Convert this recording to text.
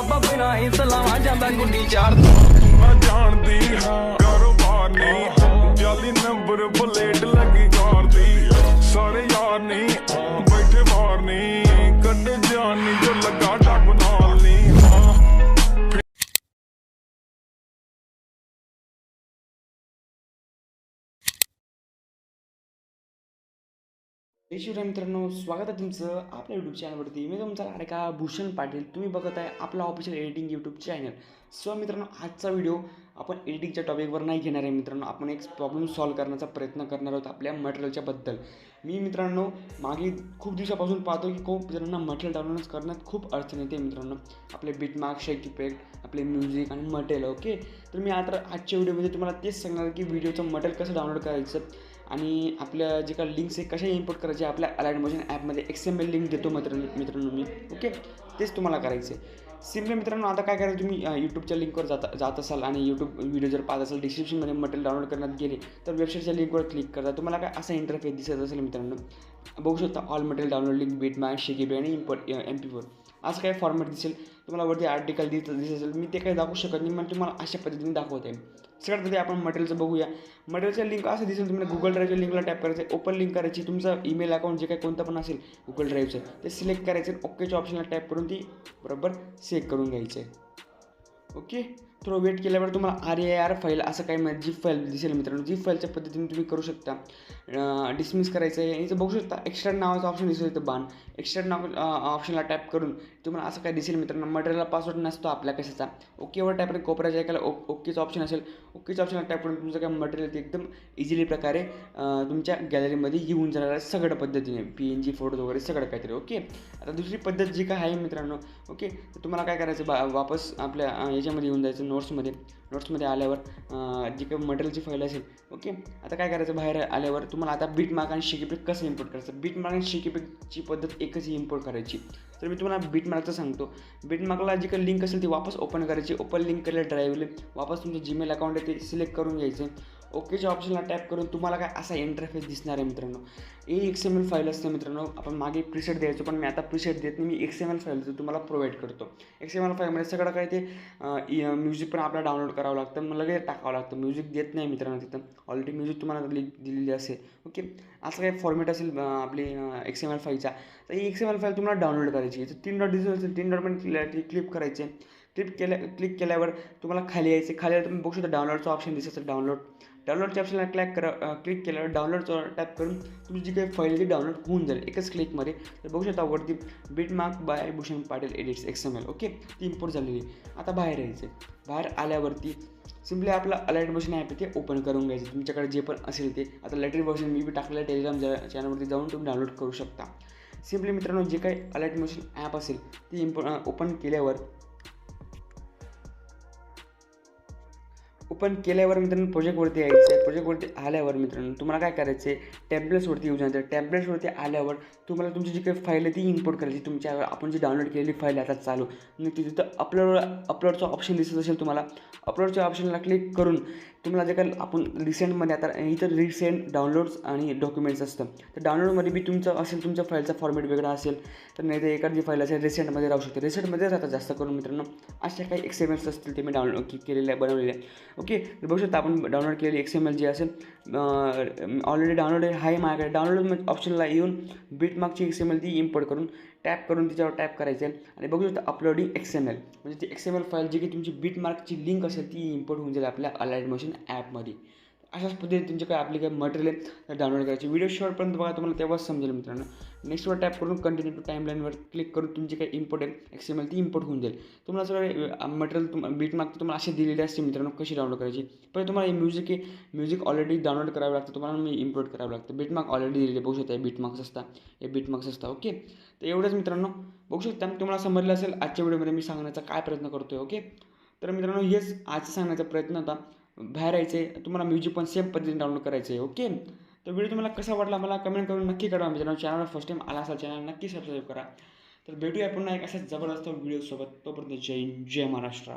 ਬਾਬਾ ਬਿਨਾ ਹੀ ਸਲਾਮਾਂ ਜਾਂਦਾ ਗੁੱਡੀ ਚਾੜਦਾ। ਮੈਂ ਜਾਣਦੀ ਹਾਂ ਕਾਰੋਬਾਰ ਨਹੀਂ ਜਾਲੀ ਨੰਬਰ ਭੁੱਲੇ शिवराय मित्रांनो स्वागत आहे तुमचं आपल्या यूट्यूब चॅनलवरती मी तुमचा लाडका भूषण पाटील. तुम्ही बघत आहे आपला official editing YouTube channel so मित्रांनो आजचा व्हिडिओ आपण एडिटिंगच्या टॉपिकवर नाही घेणार आहे मित्रांनो. आपण एक प्रॉब्लेम सॉल्व्ह करण्याचा प्रयत्न करणार आहोत आपल्या मटेरियलच्या बद्दल. मी मित्रांनो मागे खूप दिवसापासून पाहतो की खूप जणांना मटेरियल डाउनलोड करण्यात खूप अडचण येते मित्रांनो. आपले बीटमार्क शेक इफेक्ट आपले म्युझिक आणि मटेरियल ओके तर मी आता आजच्या व्हिडिओमध्ये तुम्हाला तेच सांगणार की व्हिडिओचं मटेरियल कसं डाउनलोड करायचं. आणि आपल्या जे काही लिंक्स आहे कशा इम्पोर्ट करायचे आपल्या अलाइड मोशन ॲपमध्ये एक्स एम एल लिंक देतो मित्रांनो मित्रांनो मी ओके तेच तुम्हाला करायचं आहे सिम्पली मित्रांनो आता काय करायचं तुम्ही यूट्यूबच्या लिंकवर जाता जात असाल आणि यूट्यूब व्हिडिओ जर पाहत असाल डिस्क्रिप्शनमध्ये मटेरियल डाउनलोड करण्यात गेले तर वेबसाईटच्या लिंकवर क्लिक करता तुम्हाला काय असा इंटरफेस दिसत असेल मित्रांनो बघू शकता all material download link beat match शेकीबी आणि इम्पोर्ट एम पी फोर असं काय फॉर्मॅट दिसेल. तुम्हाला वरती आर्टिकल दिस दिसत असेल. मी ते काही दाखवू शकत नाही मग तुम्हाला अशा पद्धतीने दाखवत. आहे सगळ्यात आधी आपण मटेरियलचं बघूया. मटेरियलचं लिंक असं दिसेल तुम्हाला गुगल ड्राईव्हच्या लिंकला टॅप करायचं आहे. ओपन लिंक करायची. तुमचं ईमेल अकाउंट जे काही कोणतं पण असेल गुगल ड्राईव्हचं ते सिलेक्ट करायचं ओकेच्या ऑप्शनला टॅप करून ती बरोबर सेव्ह करून घ्यायचं आहे. ओके थोडं वेट केल्यावर तुम्हाला आर ए आर फाईल असं काही म्हणजे जी फाईल दिसेल मित्रांनो जी फाईलच्या पद्धतीने तुम्ही करू शकता. डिसमिस करायचं आहे इथं बघू शकता एक्स्ट्रा नावाचं ऑप्शन दिसेल इथं बाण. एक्स्ट्रा नाव ऑप्शनला टॅप करून तुम्हाला असं काय दिसेल मित्रांनो. मटेरियलला पासवर्ड नसतो आपल्या कशाचा. ओकेवर टॅप करून कोपऱ्याच्या एकाला ओ ओकेचं ऑप्शन असेल. ओकेचं ऑप्शनला टॅप करून तुमचं काय मटेरियल ते एकदम इझिली प्रकारे तुमच्या गॅलरीमध्ये येऊन जाणार आहे सगळ्या पद्धतीने. पी एन जी फोटोज वगैरे सगळं काहीतरी ओके? आता दुसरी पद्धत जी काय आहे मित्रांनो ओके? तर तुम्हाला काय करायचं बा वापस आपल्या याच्यामध्ये येऊन जायचं. नोट्समध्ये नोट्समध्ये आल्यावर जी काही मटेरियलची फाईल असेल ओके? आता काय करायचं बाहेर आल्यावर तुम्हाला आता बीट मार्क आणि शिकीपिक कसं इम्पोर्ट करायचं? बीट मार्क आणि शिकीपिकची पद्धत एकच इम्पोर्ट करायची. तर मी तुम्हाला बीट मार्कचं सांगतो. बीट मार्कला जी काही लिंक असेल ती वापस ओपन करायची. ओपन लिंक केलं ड्राईव्हले वापस तुमचं जीमेल अकाउंट आहे ते सिलेक्ट करून घ्यायचं. ओकेच्या ऑप्शनला टॅप करून तुम्हाला काय असा इंटरफेस दिसणार आहे मित्रांनो. A X M L file असते मित्रांनो आपण मागे प्रिसेट द्यायचो पण मी आता प्रिसेट देत नाही मी एक्स एम एल फाईलचं तुम्हाला प्रोव्हाइड करतो. एक्स एम एल फाईलमध्ये सगळं काय ते म्युझिक पण आपल्याला डाउनलोड करावं लागतं मग लगेच टाकावं लागतं. म्युझिक देत नाही मित्रांनो तिथं. ऑलरेडी म्युझिक तुम्हाला लिंक दिलेली असेल. ओके असं काही फॉर्मॅट असेल आपली एक्स एम एल फाईलचा तर ही एक्स एम एल फाईल तुम्हाला डाउनलोड करायची तर तीन डॉट दिसत असेल तीन डॉट पण क्लिक करायचे क्लिक केल्या क्लिक केल्यावर तुम्हाला खाली यायचे खाली तुम्ही बघू शकता डाउनलोडचं ऑप्शन दिसत असेल डाउनलोड डाउनलोडच्या ऑप्शनला क्लॅक करा क्लिक केल्यावर डाउनलोड टॅप करून तुमची जी काही फाईल ती डाउनलोड होऊन जाईल. एकच क्लिकमध्ये तर बघू शकता वरती beat mark by Bhushan Patil edits X M L okay ती इम्पोर्ट झालेली आता बाहेर यायचं बाहेर आल्यावरती सिम्पली आपला अलाइट मोशन ॲप ते ओपन करून घ्यायचं. तुमच्याकडे जे पण असेल ते. आता लेटर वर्जन मी बी टाकलेलं टेलिग्राम चॅनलवरती जाऊन तुम्ही डाउनलोड करू शकता. सिम्पली मित्रांनो जे काही अलाइट मशीन ॲप असेल ती इम्पो ओपन केल्यावर ओपन केल्यावर मित्रांनो प्रोजेक्टवरती यायचं आहे प्रोजेक्टवरती आल्यावर मित्रांनो तुम्हाला काय करायचं आहे टॅब्लेट्सवरती येऊ जायचं टॅब्लेट्सवरती आल्यावर तुम्हाला तुमची जी काही फाईल आहे ती इम्पोर्ट करायची. तुमच्या आपण जी डाउनलोड केलेली फाईल आहे आता चालू. मग तिथं अपलोड अपलोडचं ऑप्शन दिसत असेल तुम्हाला. अपलोडच्या ऑप्शनला क्लिक करून तुम्हाला जे काही आपण रिसेंटमध्ये आता इथं रिसेंट डाउनलोड्स आणि डॉक्युमेंट्स असतं. तर डाउनलोडमध्ये बी तुमचं असेल तुमच्या फाईलचा फॉर्मॅट वेगळा असेल तर नाही तर एखादी फाईल असेल रिसेंटमध्ये राहू शकते. रिसेंटमध्ये राहतात जास्त करून मित्रांनो अशा काही एक्सएमएल्स असतील ते मी डाउनलोड केलेल्या बनवलेल्या ओके तर बघू शकता आपण डाउनलोड केलेली एक्स एम एल जी असेल ऑलरेडी डाउनलोड आहे माझ्याकडे. डाउनलोड ऑप्शनला येऊन बीटमार्कची एक्स एम एल ती इम्पोर्ट करून टॅप करून तिच्यावर टॅप करायचं आहे आणि बघू शकता अपलोडिंग एक्स एम एल म्हणजे ती एक्स एम एल फाईल जी की तुमची बीटमार्कची लिंक असेल ती इम्पोर्ट होऊन जाईल आपल्या अलाइड मोशन ॲपमध्ये अशाच पद्धतीने तुमचे काय आपली काही मटेरियल आहे डाउनलोड करायची. व्हिडिओ शॉर्टपर्यंत बघा तुम्हाला तेव्हाच समजेल मित्रांनो. नेक्स्टवर टॅप करून कंटिन्यू टू टाईमलाईनवर क्लिक करून तुमची काही इम्पोर्ट आहे एक्स ती इम्पोर्ट होऊन जाईल. तुम्हाला सगळं मटेरियल तुम बीट मार्क तुम्हाला असे दिलेले असते मित्रांनो कशी डाउनलोड करायची. पण तुम्हाला हे म्युझिक आहे म्युझिक ऑलरेडी डाउनलोड करावं लागतं तुम्हाला मी इम्पोर्ट करावं लागतं. बीट मार्क ऑलरेडी दिलेले बघू शकता बीट मार्क्स असतात हे बीट मार्क्स असतात ओके तर एवढंच मित्रांनो. बघू शकता तुम्हाला समजलं असेल आजच्या व्हिडिओमध्ये मी सांगण्याचा काय प्रयत्न करतो आहे ओके तर मित्रांनो हेच आज सांगण्याचा प्रयत्न होता. बाहेर यायचे तुम्हाला म्युझिक पण सेम पद्धतीने डाउनलोड करायचं आहे ओके तर व्हिडिओ तुम्हाला कसा वाटला मला कमेंट करून नक्की कळवा. मित्रांनो चॅनलवर फर्स्ट टाईम आला असाल चॅनल नक्की सबस्क्राईब करा. तर भेटूया पुन्हा एक अशाच जबरदस्त व्हिडिओसोबत तोपर्यंत जय जय महाराष्ट्र.